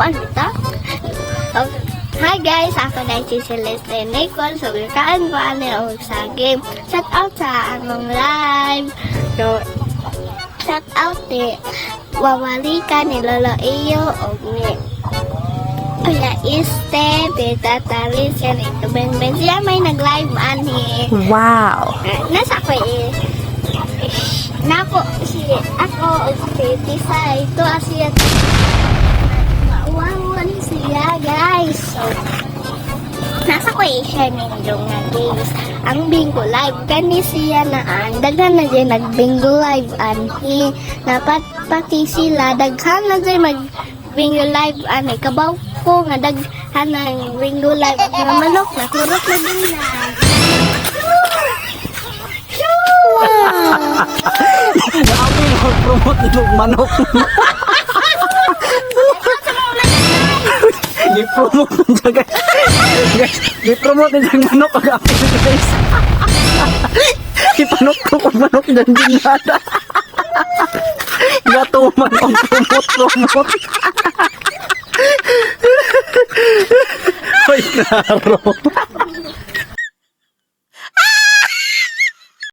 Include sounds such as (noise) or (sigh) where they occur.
Ano Oh, hi guys, ako na si Celeste Nicole. So, kaan ko ano yung sa game. Shout out sa among live. So, shout out ni Wawalika ni Lolo Iyo o ni Kuya Iste, Tita Taris, yan ito Ben Ben. Siya may nag-live ani. Wow. Ah, Nasa ako eh. Nako, si ako, si Tisa, ito siya. Ano siya, guys. So, nasa ko eh, share ninyo nga games. Ang bingo live, kani siya na ang daghan na dyan nag-bingo live anhi. Dapat pati sila, daghan na dyan mag bingo live ani. Kabaw ko nga daghan na bingo live. Ang manok na, kurot na din na. (laughs) Grabe, mag-promote itong manok. (laughs) Gi-promote mo dyan, guys. Gi-promote na dyan manok ang api guys. Ipanok ko kung manok dyan din nada. Gatuman ang promote, promote. Ay, klaro.